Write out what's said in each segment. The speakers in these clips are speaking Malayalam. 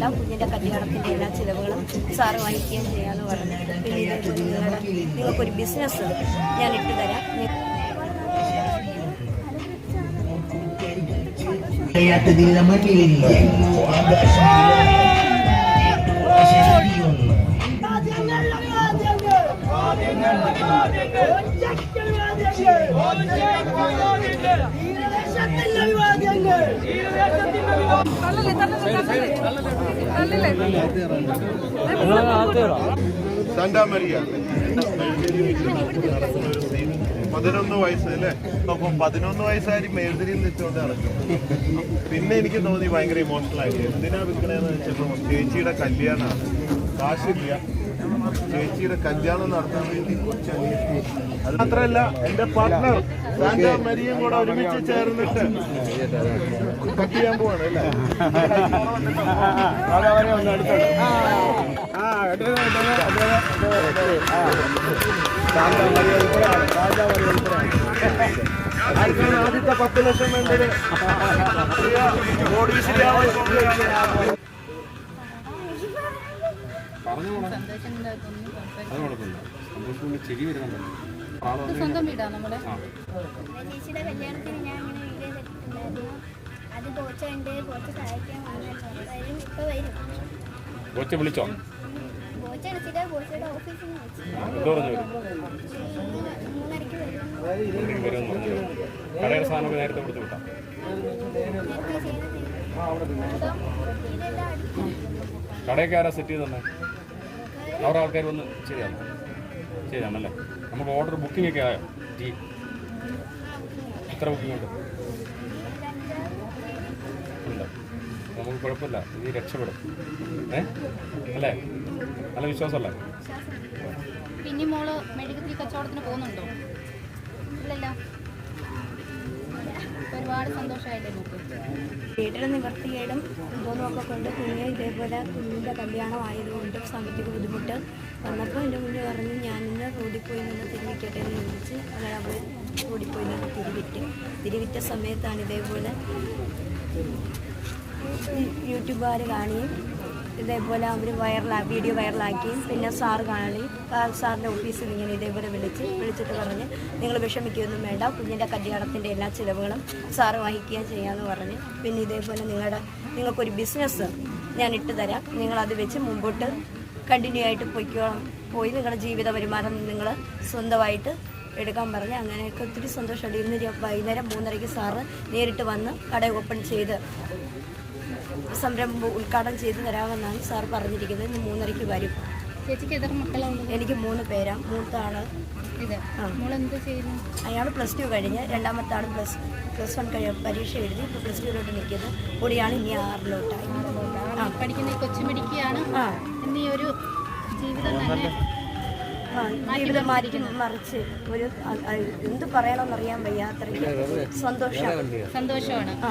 വേണ്ട. കുഞ്ഞിന്റെ കല്യാണത്തിന്റെ എല്ലാ ചിലവുകളും സാറ് വഹിക്കുകയും ചെയ്യാമെന്ന് പറഞ്ഞു. പിന്നെ ഇതേപോലെ നിങ്ങളുടെ നിങ്ങൾക്കൊരു ബിസിനസ് ഞാൻ ഇട്ട് തരാം. കഴിയാത്തതിന് നമ്മൾ വീഴുന്നു സാന്റാ പതിനൊന്ന് വയസ്സ് അല്ലേ? അപ്പം പതിനൊന്ന് വയസ്സായി മേൽതിരിയിൽ നിൽച്ചുകൊണ്ട് നടക്കും. പിന്നെ എനിക്ക് തോന്നി ഭയങ്കര ഇമോഷണൽ ആയിട്ട് എന്തിനാ വിൽക്കണേന്ന് വെച്ചപ്പോൾ ചേച്ചിയുടെ കല്യാണമാണ് കാശില്ല. ചേച്ചിയുടെ കല്യാണം നടത്താൻ വേണ്ടി കൊച്ചനിയത്തി അത് മാത്രമല്ല എന്റെ പാർട്ട്ണർ സാന്റാ മരിയും കൂടെ ഒരുമിച്ച് ചേർന്നിട്ട് കട്ട് ചെയ്യാൻ പോവാണ് അല്ലേ? ആദ്യത്തെ പത്ത് ലക്ഷം വേണ്ടത്? കോടീശ്വരിയാവാൻ പോകുകയാണ്. സ്വന്തം വീടാ നമ്മുടെ ചേച്ചിയുടെ കല്യാണത്തിന് ഞാൻ ഇങ്ങനെ വീഡിയോ എടുത്തിട്ടുണ്ടായിരുന്നു അത് ബോച്ചുണ്ട് ബോച്ച് സഹായിക്കാൻ വന്നിട്ടുണ്ട് ഇപ്പൊ വരും. കൊച്ചു വിളിച്ചോ? ബോച്ച് അടിച്ചിട്ട് ബോച്ചയുടെ ഓഫീസിൽ നിന്ന് വിളിച്ചു. എന്തോ പറഞ്ഞു വരും. കടയുടെ സാധനമൊക്കെ നേരത്തെ കൊടുത്തു വിട്ടാം. കടയൊക്കെ ആരാ സെറ്റ് ചെയ്ത് അവരുടെ ആൾക്കാർ വന്ന് ശരിയാണ്. ശരിയാണല്ലേ? നമുക്ക് ഓർഡർ ബുക്കിംഗ് ഒക്കെ ആയോ? ടീ. എത്ര ബുക്കിംഗ് ഉണ്ട്? ഉണ്ട്? നമുക്ക് കുഴപ്പമില്ല. ഇത് രക്ഷപ്പെടും. ഏ? അല്ലേ? നല്ല വിശ്വാസമല്ലേ? പിന്നെ മോൾ മെഴുകുതിരി കച്ചവടത്തിന് പോകുന്നുണ്ടോ? ഇല്ലല്ലോ. ഒരുപാട് സന്തോഷമായില്ലേ വീട്ടിലെ നിവർത്തികേടും ഇതൊന്നുമൊക്കെ കൊണ്ട് കുഞ്ഞ് ഇതേപോലെ കുഞ്ഞിന്റെ കല്യാണം ആയതുകൊണ്ട് സാമ്പത്തിക ബുദ്ധിമുട്ട് വന്നപ്പോൾ എന്റെ കുഞ്ഞ് പറഞ്ഞു ഞാനിന്ന് റോഡിൽ പോയി നിന്ന് തിരിവിക്കട്ടെ എന്ന് ചോദിച്ച് അങ്ങനെ അവൾ ഓടിപ്പോയി പോയി നിന്ന് തിരിവിറ്റ്. തിരിവിറ്റ സമയത്താണ് ഇതേപോലെ യൂട്യൂബുകാർ കാണുകയും ഇതേപോലെ അവർ വൈറലാ വീഡിയോ വൈറലാക്കിയും പിന്നെ സാർ കാണി സാറിന്റെ ഓഫീസിൽ ഇങ്ങനെ ഇതേപോലെ വിളിച്ച് വിളിച്ചിട്ട് പറഞ്ഞ് നിങ്ങൾ വിഷമിക്കുകയൊന്നും വേണ്ട കുഞ്ഞിന്റെ കല്യാണത്തിന്റെ എല്ലാ ചിലവുകളും സാറ് വഹിക്കുകയും ചെയ്യാമെന്ന് പറഞ്ഞ് പിന്നെ ഇതേപോലെ നിങ്ങളുടെ നിങ്ങൾക്കൊരു ബിസിനസ് ഞാൻ ഇട്ട് തരാം. നിങ്ങളത് വെച്ച് മുമ്പോട്ട് കണ്ടിന്യൂ ആയിട്ട് പൊയ്ക്കോളാം. പോയി നിങ്ങളുടെ ജീവിത വരുമാനം നിങ്ങൾ സ്വന്തമായിട്ട് എടുക്കാൻ പറഞ്ഞ് അങ്ങനെയൊക്കെ ഒത്തിരി സന്തോഷമുണ്ട്. ഇന്ന് വൈകുന്നേരം മൂന്നരയ്ക്ക് സാറ് നേരിട്ട് വന്ന് കട ഓപ്പൺ ചെയ്ത് സംരംഭം ഉദ്ഘാടനം ചെയ്തു തരാമെന്നാണ് സാർ പറഞ്ഞിരിക്കുന്നത്. ഇന്ന് മൂന്നരയ്ക്ക് വരും. ചേച്ചിക്ക് എത്ര മക്കളാണ് എനിക്ക് മൂന്ന് പേരാ. മൂത്താണ് അയാൾ പ്ലസ് ടു കഴിഞ്ഞ് രണ്ടാമത്തെ ആൾ പ്ലസ് പ്ലസ് വൺ കഴി പരീക്ഷ എഴുതി ഇപ്പോൾ പ്ലസ് ടുവിലോട്ട് നിൽക്കുന്നത് കൂടിയാണ് ഇനി ആറിലോട്ടായി പഠിക്കുന്ന ഈ കൊച്ചു മിടിക്കുകയാണ് ആ. എന്നീ ഒരു ജീവിതം തന്നെ ജീവിതം മാറ്റി മറിച്ച് ഒരു എന്ത് പറയണമെന്നറിയാൻ വയ്യ സന്തോഷമാണ്. സന്തോഷം സന്തോഷമാണ്. ആ,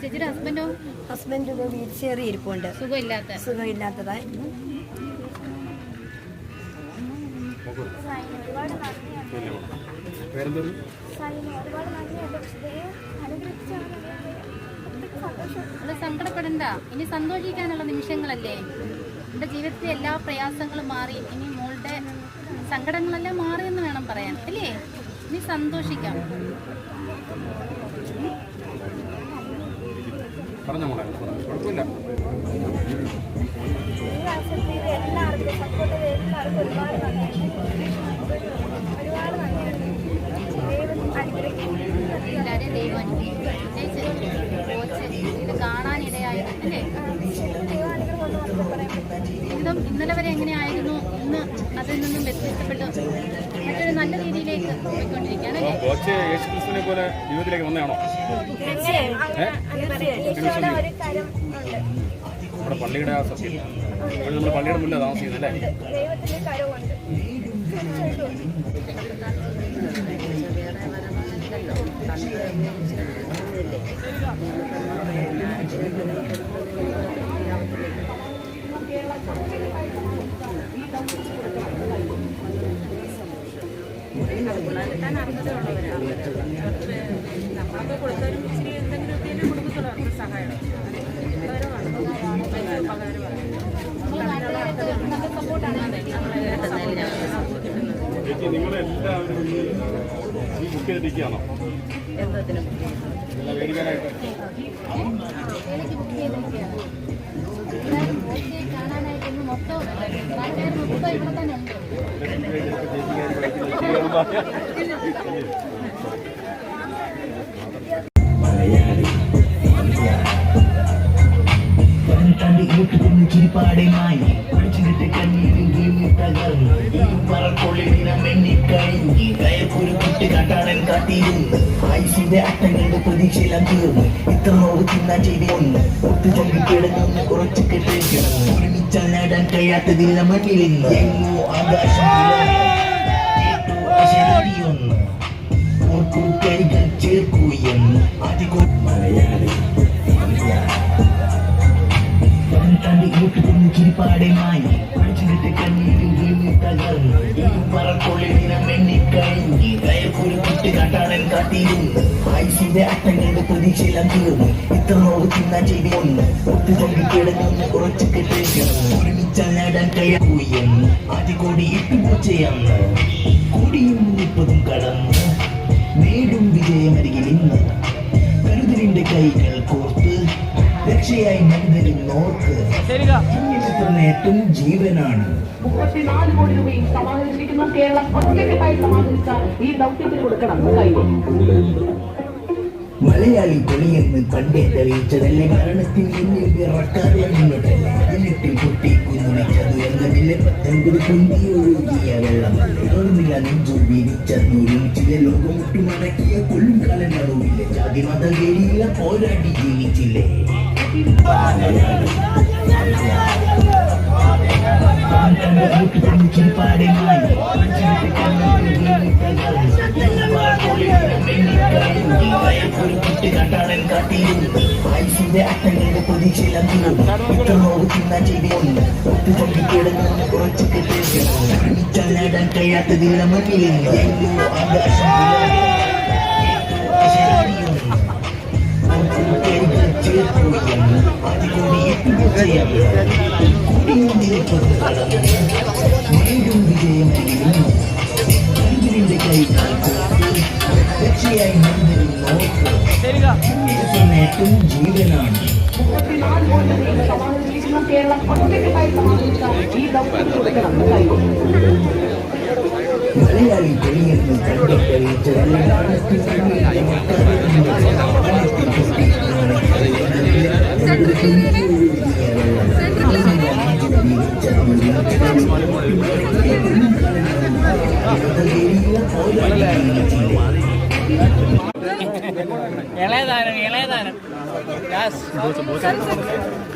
ചേച്ചിയുടെ ഹസ്ബൻഡോ ഹസ്ബൻഡ് വീൽ ചെയർ ഇരിപ്പുണ്ട്. സുഖമില്ലാത്ത. സുഖമില്ലാത്തതായി. സങ്കടപ്പെടണ്ട. ഇനി സന്തോഷിക്കാനുള്ള നിമിഷങ്ങളല്ലേ? എന്റെ ജീവിതത്തിലെ എല്ലാ പ്രയാസങ്ങളും മാറി. ഇനി മോളുടെ സങ്കടങ്ങളെല്ലാം മാറിയെന്ന് വേണം പറയാൻ. അല്ലേ? ഇനി സന്തോഷിക്കാം പറഞ്ഞോ മോളെ കുഴപ്പമില്ല ഈ വർഷത്തിൽ എല്ലാവർക്കും സപ്പോർട്ട് ചെയ്ത എല്ലാവർക്കും ഒരുപാട് നന്ദിയുണ്ട് ഒരുപാട് നന്ദിയുണ്ട് മോളെ. കുഴപ്പമില്ല. എല്ലാവരെയും ദൈവം ഇന്നലെ വരെ എങ്ങനെയായിരുന്നു? ഇന്ന് അതിൽ നിന്നും വ്യത്യസ്തപ്പെട്ട് മറ്റൊരു നല്ല രീതിയിലേക്ക് പോയിക്കൊണ്ടിരിക്കുകയാണ്. നമ്മുടെ പള്ളിയുടെ ആ സത്യം ഇവിടെ നമ്മൾ പള്ളിയുടെ മുന്നിൽ താമസിക്കുന്നത് അല്ലേ? ദൈവത്തിന്റെ കരവുണ്ട് കിട്ടാൻ അർഹതയുള്ളവരാണ് നമ്മളൊക്കെ കൊടുത്തവരും ഇച്ചിരി എന്തെങ്കിലുമൊക്കെ തന്നെ കൊടുക്കത്തുള്ളൂ അവർക്ക് സഹായം ചേച്ചി നിങ്ങളെല്ലാവരും ഈ ബുക്ക് ചെയ്തിരിക്കുകയാണോ. എല്ലാം മേടിക്കാനായിട്ട് ഇരുട്ടുകുന്ന് ചിരിപ്പാടേമായി പഠിച്ചിട്ട് കണ്ണീരിൽ വീണി തകർന്നു. ഈ പറക്കൊള്ളിൽ ദിനം കുട്ടി കാട്ടാടൻ കാത്തിരുന്ന് ആയുസിന്റെ അട്ടങ്ങളുടെ പ്രതീക്ഷയെല്ലാം തീർന്ന്. ഇത്ര നോക്ക് തിന്നാൻ ചെയ്തി ഒന്ന് ഒത്തു ചങ്കി കിടന്നു കുറച്ച് കെട്ടിരിക്കണം ഒരുമിച്ചാൽ നേടാൻ കഴിയാത്തതില്ല മണ്ണിലിന്ന് എങ്ങോ ആകാശം പ്രതീക്ഷയെല്ലാം തീർന്നു ഇത്ര നോവ് തിന്നാൻ ചെയ്തി ഒന്ന് ഒത്തു ചങ്കി കിടന്നു കുറച്ച് കെട്ടി കിടന്നു ഒരുമിച്ചാൽ നേടാൻ ആദ്യ കോടി ഇട്ടുപൂച്ചയന്ന് കൂടിയും മുപ്പതും കടന്ന് നേടും വിജയമരികിൽ ഇന്ന് കരുതലിന്റെ കൈകൾ കോർത്ത് രക്ഷയായി മനിതരിൽ നോർക്ക് ഇങ്ങനത്തെ നേട്ടം ജീവനാണ്. മുപ്പത്തിനാല് കോടി രൂപയും സമാഹരിച്ചിരിക്കുന്നു. കേരളം ഒറ്റക്കെട്ടായി സമാഹരിച്ച ഈ ദൗത്യത്തിന് കൊടുക്കണം. കൈ. മലയാളി പൊളിയെന്ന് പണ്ടേ തെളിയിച്ചതല്ലേ? മരണത്തിൽ എന്നിട്ട് കുട്ടി കുന്നുവിച്ചത് എന്നതിലെ പത്തൊൻപത് കുന്തി ഒഴുകിയ വെള്ളം. തോന്നുന്നില്ല നെഞ്ചു വിരിച്ചൊരുമിച്ചില്ല ലോകമുട്ടു മടക്കിയ കൊല്ലും പോരാടി ജീവിച്ചില്ലേ? ചിരിപ്പാടേമായി ഒരു കുട്ടി കാട്ടാടൻ കാത്തിരുന്നു ആയുസിന്റെ അട്ടങ്ങളുടെ തിന്നാൻ ചെയ്തി ഒന്ന് ഒത്തു ചങ്കി കിടന്നു കുറച്ച് കെട്ടി ഒരുമിച്ചാൽ നേടാൻ മണ്ണിലിന്ന് എങ്ങോ ആകാശം അതിലൂടെ കടന്നു നേടും വിജയം കരുതിന്റെ കൈകൾ കോർത്ത് രക്ഷയായി മന്ദിരം നോക്ക് ഇതൊക്കെ നേട്ടം ജീവനാണ് മുപ്പത്തിനാല് കോടി രൂപയും സമാഹരിച്ചിരിക്കുന്നു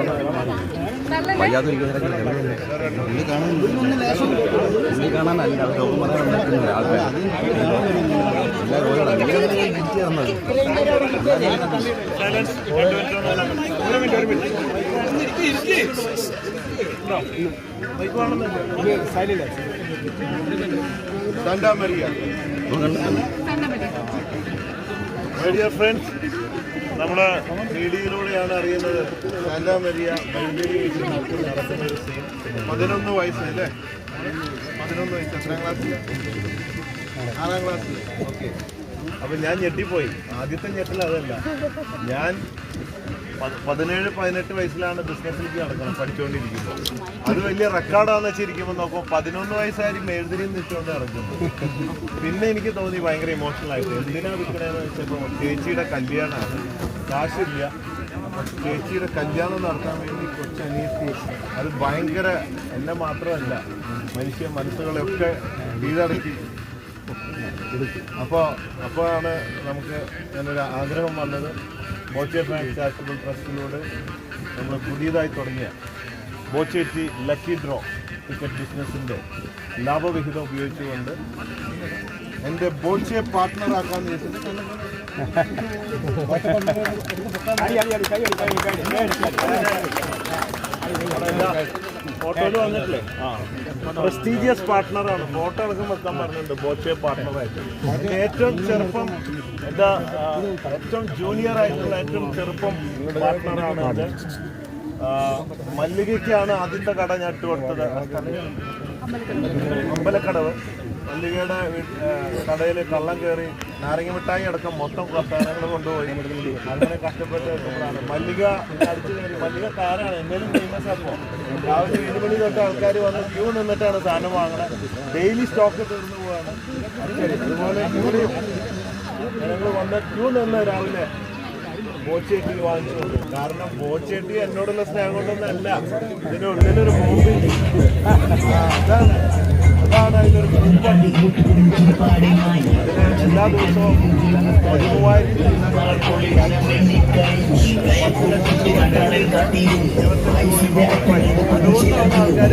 ദൗത്യത്തിന് കൊടുക്കണം കൈ മലയാളി തെളിയെന്ന് കണ്ടു തെളിയിച്ചതല്ലേ നാണത്തിൽ ഇളയതാരം ഇളയതാരം യാസ് ഒരു മിനിറ്റ് ഒരു മിനിറ്റ് സാന്റാ മരിയ ഫ്രണ്ട്സ് നമ്മുടെ മീഡിയയിലൂടെയാണ് അറിയുന്നത് സാന്റാ മരിയ ബൈബിളി വെച്ച് നടക്കുന്ന ഒരു സീൻ പതിനൊന്ന് പതിനൊന്ന് വയസ്സ്. എത്രാം ക്ലാസ്സിൽ ആറാം ക്ലാസ്സിൽ ഓക്കെ അപ്പം ഞാൻ ഞെട്ടിപ്പോയി. ആദ്യത്തെ ഞെട്ടൽ അതല്ല. ഞാൻ പതിനേഴ് പതിനെട്ട് വയസ്സിലാണ് ബിസിനസ്സിലേക്ക് നടക്കുന്നത് പഠിച്ചുകൊണ്ടിരിക്കുന്നത് അത് വലിയ റെക്കോർഡാന്ന് വെച്ചിരിക്കുമ്പോൾ നോക്കുമ്പോൾ പതിനൊന്ന് വയസ്സായാലും എഴുതിരിയും നിൽച്ചുകൊണ്ട് ഇറങ്ങുന്നു പിന്നെ എനിക്ക് തോന്നി ഭയങ്കര ഇമോഷണൽ ആയിട്ട്. എന്തിനാ വിൽക്കണേന്ന് വെച്ചപ്പോൾ ചേച്ചിയുടെ കല്യാണമാണ്. കാശില്ല. ചേച്ചിയുടെ കല്യാണം നടത്താൻ വേണ്ടി കൊച്ചനിയത്തി അത് ഭയങ്കര എന്നെ മാത്രമല്ല മനുഷ്യ മനസ്സുകളെയൊക്കെ കീഴടക്കി അപ്പോൾ അപ്പോഴാണ് നമുക്ക് ഞാനൊരു ആഗ്രഹം വന്നത്. ബോച്ചെ ബാങ്ക് ചാരിറ്റബിൾ ട്രസ്റ്റിലൂടെ നമ്മൾ പുതിയതായി തുടങ്ങിയ ബോച്ചേറ്റി ലക്കി ഡ്രോ ടിക്കറ്റ് ബിസിനസ്സിന്റെ ലാഭവിഹിതം ഉപയോഗിച്ചുകൊണ്ട് എന്റെ ബോച്ചിയെ പാർട്ട്ണറാക്കാൻ വെച്ചിട്ട് പ്രസ്റ്റീജിയസ് പാർട്ട്ണറാണ്. ഫോട്ടോ എടുക്കുമ്പോൾ വെക്കാൻ പറഞ്ഞിട്ടുണ്ട്. ബോച്ചെ പാർട്ട്ണറായിട്ട്. ഏറ്റവും ചെറുപ്പം എന്താ ഏറ്റവും ജൂനിയർ ആയിട്ടുള്ള ഏറ്റവും ചെറുപ്പം പാർട്ട്ണറാണ് അത്. മല്ലികയ്ക്കാണ് ആദ്യത്തെ കട ഞാൻ ഇട്ട് കൊടുത്തത് അമ്പലക്കടവ്. മല്ലികയുടെ കടയിൽ കള്ളം കയറി നാരങ്ങ മിഠായി അടക്കം മൊത്തം സാധനങ്ങൾ കൊണ്ടുപോയി. അങ്ങനെ കഷ്ടപ്പെട്ട് മല്ലിക അടിച്ചു കയറി. മല്ലിക കാരാണ്. എന്തെങ്കിലും ഫേമസ് ആക്കുമോ രാവിലെ ഏഴ് മണി തൊട്ട് ആൾക്കാർ വന്ന് ക്യൂ നിന്നിട്ടാണ് സാധനം വാങ്ങണത്. ഡെയിലി സ്റ്റോക്ക് തീർന്നു പോവാണ്. അതുപോലെ ഞങ്ങൾ വന്ന ക്യൂ നിന്ന് രാവിലെ ബോച്ചേട്ടി വാങ്ങിച്ചുകൊണ്ട് കാരണം ബോച്ചേട്ടി എന്നോടുള്ള സ്നേഹം കൊണ്ടൊന്നല്ല ഇതിനുള്ളിലൊരു ബോംബിണ്ട് അതാണ്. അതാണ് അതിലൊരു കുടുംബം അതിന് എല്ലാ ദിവസവും പതിമൂവായിരത്തി അതുകൊണ്ടാണ് ആൾക്കാർ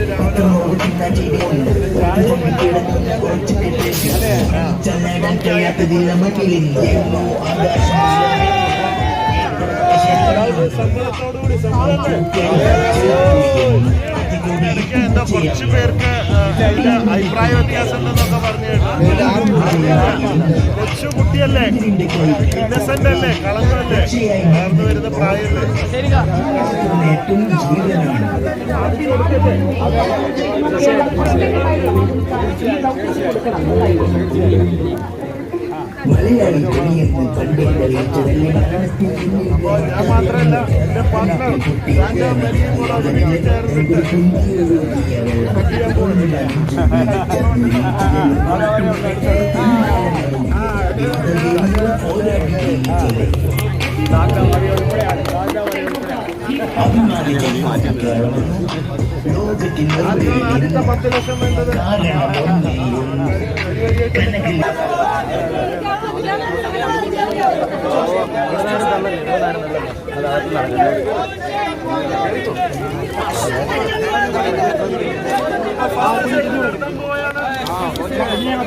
രാവിലെ സമ്മതത്തോടുകൂടി സമ്മതമല്ലേ ഇടയ്ക്ക് എന്താ കുറച്ച് പേർക്ക് അഭിപ്രായ വ്യത്യാസം ഉണ്ടെന്നൊക്കെ പറഞ്ഞു കൊച്ചു കുട്ടിയല്ലേ? ഇന്നസെന്റ് അല്ലേ? കളങ്കല്ലേ വളർന്നു വരുന്ന പ്രായമല്ലേ മലയാളി കളിയെന്ന് പണ്ടേ അറിയിച്ചതല്ലേ അപ്പൊ ഞാൻ മാത്രമല്ല എന്റെ പാർട്ട്ണർ സാന്റാ മരിയും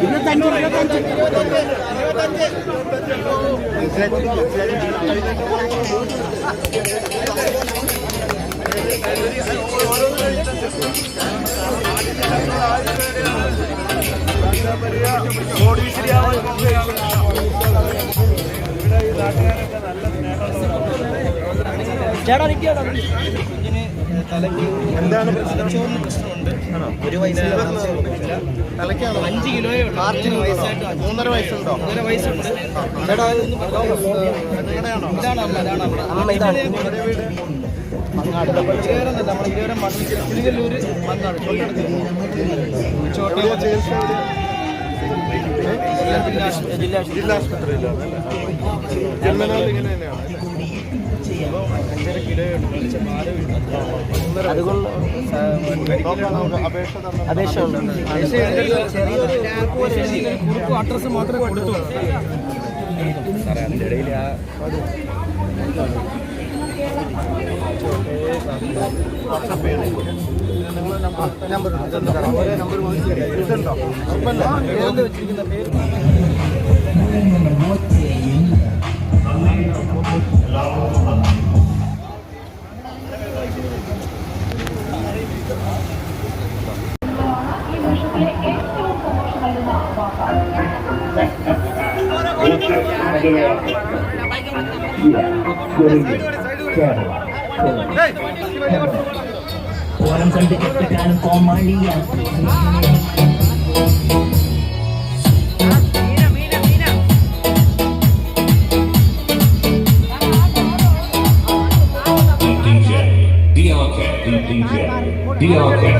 ഇരുപത്തഞ്ച് ഇരുപത്തഞ്ച് ചേർന്നിട്ട് മണിക്കൂർ കോടീശ്വരിയാവാൻ പോകുകയാണ് ഇവിടെ ഈ നാട്ടുകാരൊക്കെ നല്ല ചേട്ടാ നിൽക്കട്ടോ എന്താണ് പ്രശ്നം ഒരു വയസ്സിൽ അഞ്ച് കിലോയേ ഉള്ളൂ. വയസ്സായിട്ട് മൂന്നര വയസ്സുണ്ടോ? മൂന്നര വയസ്സുണ്ട്. ചേട്ടാ. ഇതാണ്? അമ്മ ഇതാണ് മങ്ങാട്. ചേരുന്നില്ല നമ്മൾ ഇതുവരെ മണ്ണിൽ പുലികല്ലൂര് മങ്ങാട്. തൊട്ടടുത്ത് ചോട്ടയം ജില്ലാ ജില്ലാ ആശുപത്രി ജില്ലാ ആശുപത്രിയിലാണ് ജന്മനാൽ ഇങ്ങനെ തന്നെയാണ് അഞ്ചര കിലോ അതുകൊണ്ട് അപേക്ഷ അഡ്രസ്സ് മാത്രമേ കൊടുത്തുള്ളൂ സാറേ അതിന്റെ ഇടയിൽ ആ നമ്പർ നമ്പർ ഇതുണ്ടോ പേര് വെച്ചിരിക്കുന്ന പേര് ഈ Orang terdekat tekan koma lihat DJ, DLK, DJ, DLK.